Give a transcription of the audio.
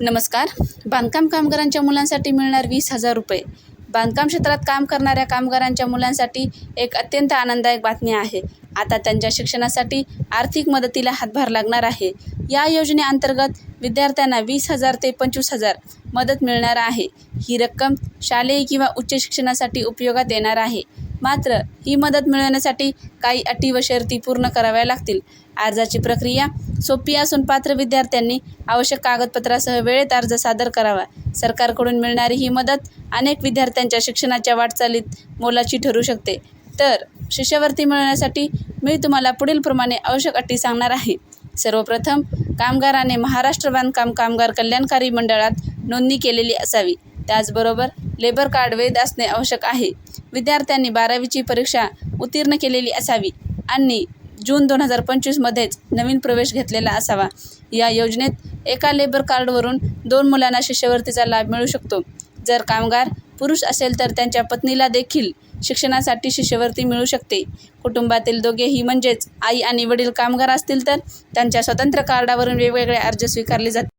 नमस्कार. बांधकाम कामगारांच्या मुलांसाठी मिळणार वीस हजार रुपये. बांधकाम क्षेत्रात काम करणाऱ्या कामगारांच्या मुलांसाठी एक अत्यंत आनंददायक बातमी आहे. आता त्यांच्या शिक्षणासाठी आर्थिक मदतीला हातभार लागणार आहे. या योजनेअंतर्गत विद्यार्थ्यांना वीस हजार ते पंचवीस हजार मदत मिळणार आहे. ही रक्कम शालेय किंवा उच्च शिक्षणासाठी उपयोगात येणार आहे. मात्र ही मदत मिळवण्यासाठी काही अटी व शर्ती पूर्ण कराव्या लागतील. अर्जाची प्रक्रिया सोपी असून पात्र विद्यार्थ्यांनी आवश्यक कागदपत्रासह वेळेत अर्ज सादर करावा. सरकारकडून मिळणारी ही मदत अनेक विद्यार्थ्यांच्या शिक्षणाच्या वाटचालीत मोलाची ठरू शकते. तर शिष्यवृत्ती मिळवण्यासाठी मी तुम्हाला पुढीलप्रमाणे आवश्यक अटी सांगणार आहे. सर्वप्रथम कामगाराने महाराष्ट्र बांधकाम कामगार कल्याणकारी मंडळात नोंदणी केलेली असावी. त्याचबरोबर लेबर कार्ड वैध असणे आवश्यक आहे. विद्यार्थ्यांनी बारावीची परीक्षा उत्तीर्ण केलेली असावी आणि जून दोन हजार पंचवीसमध्येच नवीन प्रवेश घेतलेला असावा. या योजनेत एका लेबर कार्डवरून दोन मुलांना शिष्यवृत्तीचा लाभ मिळू शकतो. जर कामगार पुरुष असेल तर त्यांच्या पत्नीला देखील शिक्षणासाठी शिष्यवृत्ती मिळू शकते. कुटुंबातील दोघेही म्हणजेच आई आणि वडील कामगार असतील तर त्यांच्या स्वतंत्र कार्डावरून वेगवेगळे अर्ज स्वीकारले जातात